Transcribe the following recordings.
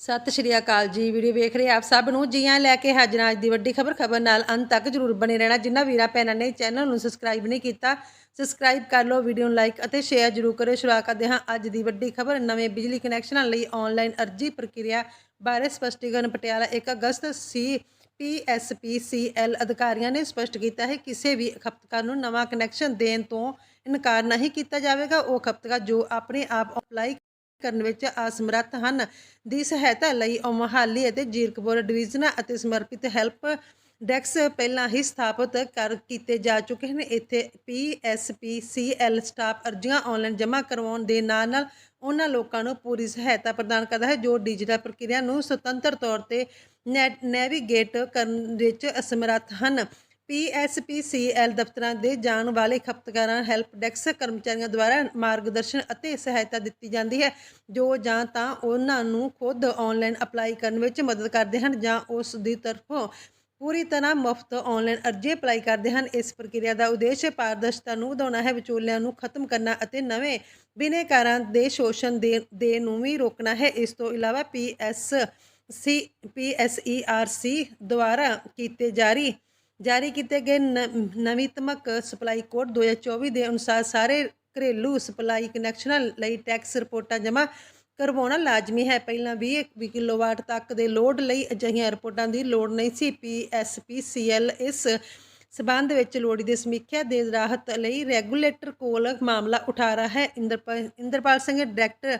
ਸਤਿ ਸ਼੍ਰੀ ਅਕਾਲ ਜੀ, ਵੀਡੀਓ ਵੇਖ ਰਹੇ ਆਪ ਸਭ ਨੂੰ। ਜੀਆਂ ਲੈ ਕੇ ਹਾਜ਼ਰ ਹਾਂ ਅੱਜ ਦੀ ਵੱਡੀ ਖਬਰ ਖਬਰ ਨਾਲ ਅੰਤ ਤੱਕ ਜਰੂਰ ਬਣੇ ਰਹਿਣਾ। ਜਿਨ੍ਹਾਂ ਵੀਰਾਂ ਭੈਣਾਂ ਨੇ ਚੈਨਲ ਨੂੰ ਸਬਸਕ੍ਰਾਈਬ ਨਹੀਂ ਕੀਤਾ, ਸਬਸਕ੍ਰਾਈਬ ਕਰ ਲਓ, ਵੀਡੀਓ ਨੂੰ ਲਾਈਕ ਅਤੇ ਸ਼ੇਅਰ ਜਰੂਰ ਕਰਿਓ। ਸ਼ੁਰੂਆਤ ਕਰਦੇ ਹਾਂ ਅੱਜ ਦੀ ਵੱਡੀ ਖਬਰ। ਨਵੇਂ ਬਿਜਲੀ ਕਨੈਕਸ਼ਨਾਂ ਲਈ ਆਨਲਾਈਨ ਅਰਜ਼ੀ ਪ੍ਰਕਿਰਿਆ ਬਾਰੇ ਸਪਸ਼ਟੀਕਰਨ ਪਟਿਆਲਾ 1 ਅਗਸਤ ਸੀ ਪੀਐਸਪੀਸੀਐਲ ਅਧਿਕਾਰੀਆਂ ਨੇ ਸਪਸ਼ਟ ਕੀਤਾ ਹੈ ਕਿਸੇ ਵੀ ਖਪਤਕਾਰ ਨੂੰ ਨਵਾਂ ਕਨੈਕਸ਼ਨ ਦੇਣ ਤੋਂ ਇਨਕਾਰ ਨਹੀਂ ਕੀਤਾ ਜਾਵੇਗਾ। ਉਹ ਖਪਤਕਾਰ ਜੋ ਆਪਣੇ ਆਪ ਅਪਲਾਈ ਕਰਨ ਵਿੱਚ ਅਸਮਰੱਥ ਹਨ। ਦੀ ਸਹਾਇਤਾ ਲਈ ਉਹ ਮੋਹਾਲੀ ਅਤੇ ਜੀਰਕਪੁਰ ਡਿਵੀਜ਼ਨਾਂ ਅਤੇ ਸਮਰਪਿਤ ਹੈਲਪ ਡੈਕਸ ਪਹਿਲਾਂ ਹੀ ਸਥਾਪਿਤ ਕਰ ਕੀਤੇ ਜਾ ਚੁੱਕੇ ਹਨ। ਇੱਥੇ ਪੀਐਸਪੀਸੀਐਲ ਸਟਾਫ ਅਰਜ਼ੀਆਂ ਆਨਲਾਈਨ ਜਮ੍ਹਾਂ ਕਰਵਾਉਣ ਦੇ ਨਾਲ ਨਾਲ ਉਹਨਾਂ ਲੋਕਾਂ ਨੂੰ ਪੂਰੀ ਸਹਾਇਤਾ ਪ੍ਰਦਾਨ ਕਰਦਾ ਹੈ, ਜੋ ਡਿਜੀਟਲ ਪ੍ਰਕਿਰਿਆ ਨੂੰ ਸੁਤੰਤਰ ਤੌਰ ਤੇ ਨੈ- ਨੈਵੀਗੇਟ ਕਰਨ ਵਿੱਚ ਅਸਮਰੱਥ ਹਨ। ਪੀਐਸਪੀਸੀਐਲ ਦਫ਼ਤਰਾਂ ਦੇ ਜਾਣ ਵਾਲੇ ਖਪਤਕਾਰਾਂ, ਹੈਲਪ ਡੈਸਕ ਕਰਮਚਾਰੀਆਂ ਦੁਆਰਾ ਮਾਰਗਦਰਸ਼ਨ ਅਤੇ ਸਹਾਇਤਾ ਦਿੱਤੀ ਜਾਂਦੀ ਹੈ, ਜੋ ਜਾਂ ਤਾਂ ਉਹਨਾਂ ਨੂੰ ਖੁਦ ਆਨਲਾਈਨ ਅਪਲਾਈ ਕਰਨ ਵਿੱਚ ਮਦਦ ਕਰਦੇ ਹਨ ਜਾਂ ਉਸ ਦੀ ਤਰਫੋਂ ਪੂਰੀ ਤਰ੍ਹਾਂ ਮੁਫਤ ਆਨਲਾਈਨ ਅਰਜ਼ੀ ਅਪਲਾਈ ਕਰਦੇ ਹਨ। ਇਸ ਪ੍ਰਕਿਰਿਆ ਦਾ ਉਦੇਸ਼ ਪਾਰਦਰਸ਼ਤਾ ਨੂੰ ਵਧਾਉਣਾ ਹੈ, ਵਿਚੋਲਿਆਂ ਨੂੰ ਖਤਮ ਕਰਨਾ ਅਤੇ ਨਵੇਂ ਬਿਨੇਕਾਰਾਂ ਦੇ ਸ਼ੋਸ਼ਣ ਦੇ ਦੇ ਨੂੰ ਵੀ ਰੋਕਣਾ ਹੈ। ਇਸ ਤੋਂ ਇਲਾਵਾ ਪੀਐਸ ਸੀ ਪੀਐਸਈਆਰਸੀ ਦੁਆਰਾ ਕੀਤੇ ਜਾਰੀ ਜਾਰੀ ਕੀਤੇ ਗਏ ਨ- ਨਵੀਨਤਮਕ ਸਪਲਾਈ ਕੋਡ 2024 ਦੇ ਅਨੁਸਾਰ ਸਾਰੇ ਘਰੇਲੂ ਸਪਲਾਈ ਕਨੈਕਸ਼ਨਾਂ ਲਈ ਟੈਕਸ ਰਿਪੋਰਟਾਂ ਜਮ੍ਹਾਂ ਕਰਵਾਉਣਾ ਲਾਜ਼ਮੀ ਹੈ। ਪਹਿਲਾਂ 20 20 ਕਿਲੋਵਾਟ ਤੱਕ ਦੇ ਲੋਡ ਲਈ ਅਜਿਹੀਆਂ ਰਿਪੋਰਟਾਂ ਦੀ ਲੋੜ ਨਹੀਂ ਸੀ। ਪੀਐਸਪੀਸੀਐਲ ਇਸ ਸਬੰਧ ਵਿੱਚ ਲੋੜੀ ਦੀ ਸਮੀਖਿਆ ਦੇ ਰਾਹਤ ਲਈ ਰੈਗੂਲੇਟਰ ਕੋਲ ਮਾਮਲਾ ਉਠਾ ਰਿਹਾ ਹੈ। Inderpal Inderpal Singh, director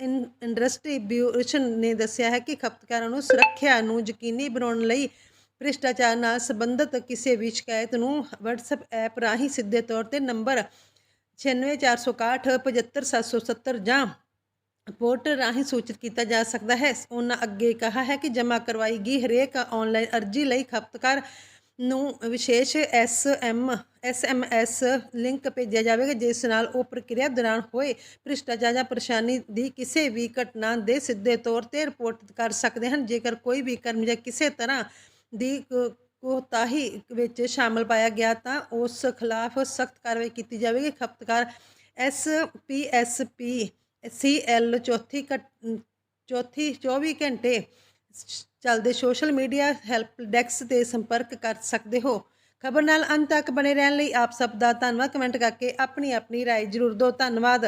in, industry ਬਿਊਰੇਸ਼ਨ ਨੇ ਦੱਸਿਆ ਹੈ ਕਿ ਖਪਤਕਾਰਾਂ ਨੂੰ ਸੁਰੱਖਿਆ ਨੂੰ ਯਕੀਨੀ ਬਣਾਉਣ ਲਈ ਭ੍ਰਿਸ਼ਟਾਚਾਰ ਨਾਲ ਸੰਬੰਧਿਤ ਕਿਸੇ ਵੀ ਸ਼ਿਕਾਇਤ ਨੂੰ WhatsApp ਐਪ ਰਾਹੀਂ ਸਿੱਧੇ ਤੌਰ ਤੇ ਨੰਬਰ 96461 75770 ਜਾਂ ਪੋਰਟਲ ਰਾਹੀਂ ਸੂਚਿਤ ਕੀਤਾ ਜਾ ਸਕਦਾ ਹੈ। ਉਹਨਾਂ ਅੱਗੇ ਕਿਹਾ ਹੈ ਕਿ ਜਮ੍ਹਾਂ ਕਰਵਾਈ ਗਈ ਹਰੇਕ ਆਨਲਾਈਨ ਅਰਜ਼ੀ ਲਈ ਖਪਤਕਾਰ ਨੂੰ ਵਿਸ਼ੇਸ਼ ਐਸਐਮ ਐਸਐਮਐਸ ਲਿੰਕ ਭੇਜਿਆ ਜਾਵੇਗਾ, ਜਿਸ ਨਾਲ ਉਹ ਪ੍ਰਕਿਰਿਆ ਦੌਰਾਨ ਹੋਏ ਭ੍ਰਿਸ਼ਟਾਚਾਰ ਜਾਂ ਪਰੇਸ਼ਾਨੀ ਦੀ ਕਿਸੇ ਵੀ ਘਟਨਾ ਦੇ ਸਿੱਧੇ ਤੌਰ ਤੇ ਰਿਪੋਰਟ ਕਰ ਸਕਦੇ ਹਨ। ਜੇਕਰ ਕੋਈ ਵੀ ਕਰਮਚਾਰੀ ਕਿਸੇ ਤਰ੍ਹਾਂ ਦੀ ਕੋ- ਕੋਤਾਹੀ ਵਿੱਚ ਸ਼ਾਮਲ ਪਾਇਆ ਗਿਆ ਤਾਂ ਉਸ ਖਿਲਾਫ ਸਖਤ ਕਾਰਵਾਈ ਕੀਤੀ ਜਾਵੇਗੀ ਖਪਤਕਾਰ S P S P C L ਚੌਥੀ ਘਟ- ਚੌਥੀ 24 ਘੰਟੇ ਸ- ਚੱਲਦੇ ਸੋਸ਼ਲ ਮੀਡੀਆ ਹੈਲਪ ਡੈਸਕ ਤੇ ਸੰਪਰਕ ਕਰ ਸਕਦੇ ਹੋ ਖਬਰ ਨਾਲ ਅੰਤ ਤੱਕ ਬਣੇ ਰਹਿਣ ਲਈ ਆਪ ਸਭ ਦਾ ਧੰਨਵਾਦ ਕਮੈਂਟ ਕਰਕੇ ਆਪਣੀ ਆਪਣੀ رائے ਜ਼ਰੂਰ ਦਿਓ ਧੰਨਵਾਦ